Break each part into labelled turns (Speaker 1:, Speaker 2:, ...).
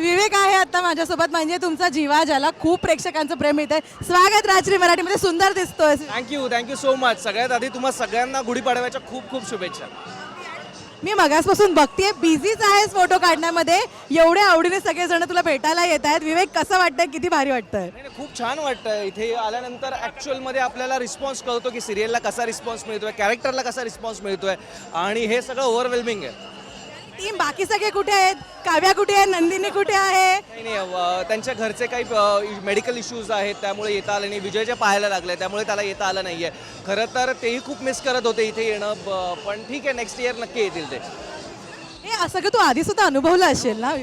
Speaker 1: विवेक आहे आता माझ्यासोबत. म्हणजे तुमचा जीवा ज्याला खूप प्रेक्षकांचं प्रेम मिळत आहे स्वागत राजश्री मराठीमध्ये. सुंदर दिसतोय.
Speaker 2: थँक्यू थँक्यू सो मच सगळ्यात आधी तुम्हा सगळ्यांना गुढीपाडव्याच्या खूप खूप शुभेच्छा.
Speaker 1: मी मगासपासून बघतेय बिझीच आहेस फोटो काढण्यामध्ये. एवढ्या आवडीने सगळेजण तुला भेटायला येत आहेत. विवेक कसं वाटतंय? किती भारी वाटतंय?
Speaker 2: नाही नाही, खूप छान वाटतं इथे आल्यानंतर ॲक्च्युअलमध्ये आपल्याला रिस्पॉन्स कळतो की सिरियलला कसा रिस्पॉन्स मिळतोय कॅरेक्टरला कसा रिस्पॉन्स मिळतोय. आणि हे सगळं ओव्हरवेल्मिंग आहे.
Speaker 1: टीम बाकी सगळे कुठे आहेत? काव्या कुठे आहे नंदिनी कुठे आहे?
Speaker 2: नाही नाही अ, त्यांच्या घरचे काही मेडिकल इश्यूज आहेत त्यामुळे येता आले नाही. विजयचे पाहायला लागले त्यामुळे त्याला येता आलं नाही आहे खरं तर तेही खूप मिस करत होते इथे येणं ब- पण ठीक आहे नेक्स्ट इयर नक्की येतील ते.
Speaker 1: हे असं का तू आधी सुद्धा अनुभवलं असेल ना?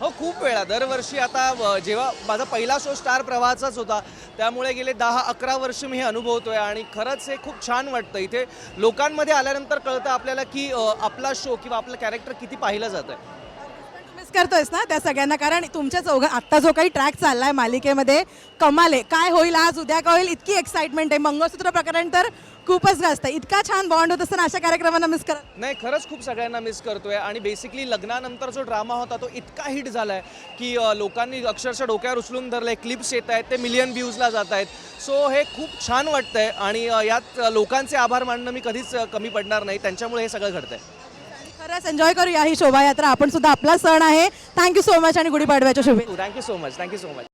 Speaker 2: हो खूप वेळा. दरवर्षी आता जेव्हा माझा पहिला शो स्टार प्रवाहाचाच होता त्यामुळे गेले दहा अकरा वर्ष मी हे अनुभवतोय आणि खरंच हे खूप छान वाटतं. इथे लोकांमध्ये आल्यानंतर कळतं आपल्याला की आपला शो किंवा आपलं कॅरेक्टर किती पाहिलं जातं
Speaker 1: आहे करतोयस ना त्या सगळ्यांना? कारण तुमच्या चौघ आत्ता जो काही ट्रॅक चाललाय मालिकेमध्ये कमाल आहे. काय होईल आज उद्या काय होईल इतकी एक्साइटमेंट आहे. मंगळसूत्र प्रकरण तर खूपच जास्त इतका छान बॉन्ड होत असताना अशा कार्यक्रमांना मिस करत
Speaker 2: नाही खरंच खूप सगळ्यांना मिस करतोय. आणि बेसिकली लग्नानंतर जो ड्रामा होता तो इतका हिट झालाय की अ, लोकांनी अक्षरशः डोक्यावर उचलून धरले क्लिप्स येत आहेत ते मिलियन व्ह्यूजला जात आहेत. सो हे खूप छान वाटतंय. आणि अ, यात लोकांचे आभार मानणं मी कधीच अ, कमी पडणार नाही. त्यांच्यामुळे हे सगळं घडतंय.
Speaker 1: खरंच एन्जॉय करूया ही शोभायात्रा. आपण सुद्धा आपला सण आहे. थँक्यू सो मच आणि गुढीपाडव्याच्या शुभेच्छा.
Speaker 2: Thank you so much thank you so much